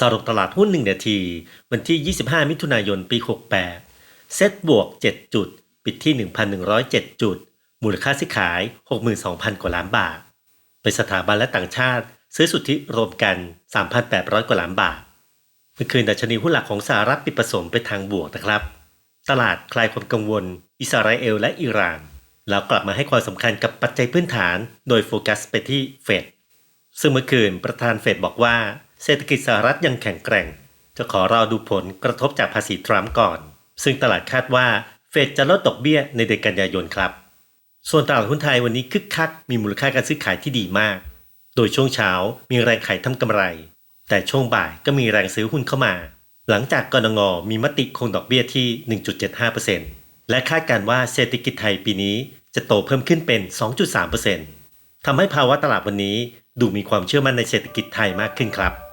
สรุปตลาดหุ้น 1 นาที วันที่ 25 มิถุนายน ปี 68 เซ็ตบวก 7 จุด ปิดที่ 1,107 จุด มูลค่าซื้อขาย 62,000 กว่าล้านบาท เป็นสถาบันและต่างชาติ ซื้อสุทธิรวมกัน 3,800 กว่าล้านบาท เมื่อคืนดัชนีหุ้นหลักของสหรัฐปิดผสมไปทางบวกนะครับ ตลาดคลายความกังวล อิสราเอลและอิหร่าน แล้วกลับมาให้ความสำคัญกับปัจจัยพื้นฐาน โดยโฟกัสไปที่เฟด ซึ่งเมื่อคืนประธานเฟดบอกว่า เศรษฐกิจสหรัฐยังแข็งแกร่ง จะขอรอดูผลกระทบจากภาษีทรัมป์ก่อน ซึ่งตลาดคาดว่าเฟดจะลดดอกเบี้ยในเดือนกันยายนครับ ส่วนตลาดหุ้นไทยวันนี้คึกคักมีมูลค่าการซื้อขายที่ดีมาก โดยช่วงเช้ามีแรงขายทำกำไร แต่ช่วงบ่ายก็มีแรงซื้อหุ้นเข้ามา หลังจากกรงงมีมติคงดอกเบี้ยที่ 1.75%และคาดการว่าเศรษฐกิจไทยปีนี้จะโตเพิ่มขึ้นเป็น 2.3%ทำให้ภาวะตลาดวันนี้ดูมีความเชื่อมั่นในเศรษฐกิจไทยมากขึ้นครับ